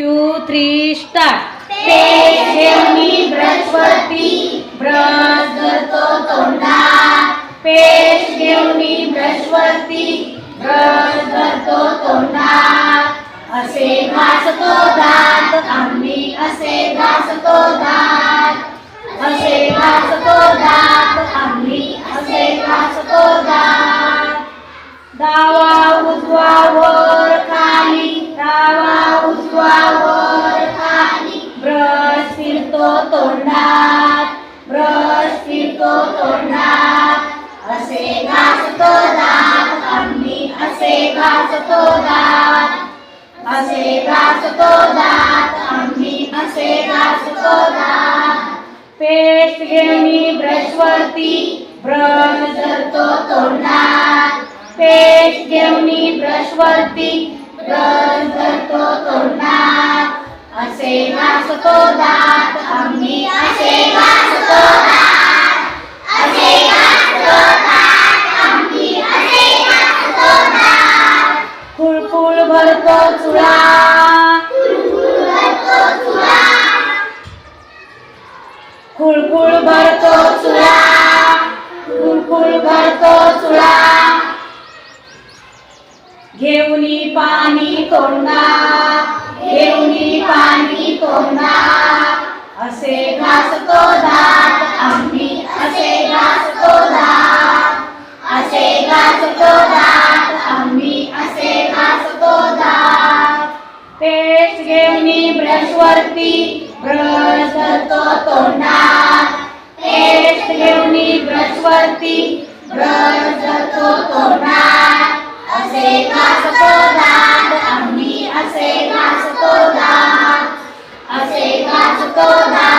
To three start page बृहस्पती ब्रशवरती brush धरतो तोंडात. पेज घेऊनी बृहस्पती ब्रश धरतो तोंडात असे घासतो दात आम्ही असे घासतो दात. असे घासतो दात. फिरतो तोंडात ब्रश फिरतो तोंडात. असे घासतो दात आम्ही असे घासतो दात. असे घासतो दात आम्ही असे घासतो दात. पेस्ट घेणी ब्रशवरती ब्रश धरतो तोंडात. पेस्ट घेऊनी ब्रशवरती ब्रश धरतो तोंडात. असे घासतो दात आम्ही असे दात असे दात आम्ही असे दात कुळकुळ भरतो चुळा कुळकुळ भरतो चुळा कुळकुळ भरतो चुळा पाणी घेऊनी पाणी तोंडा असे घासतो दात आम्ही असे घासतो दात असे घासतो दात आम्ही असे घासतो दात पेस्ट घेऊनी ब्रशवरती ब्रश धरतो तोंडात. पेस्ट घेऊनी ब्रशवरती ब्रश दात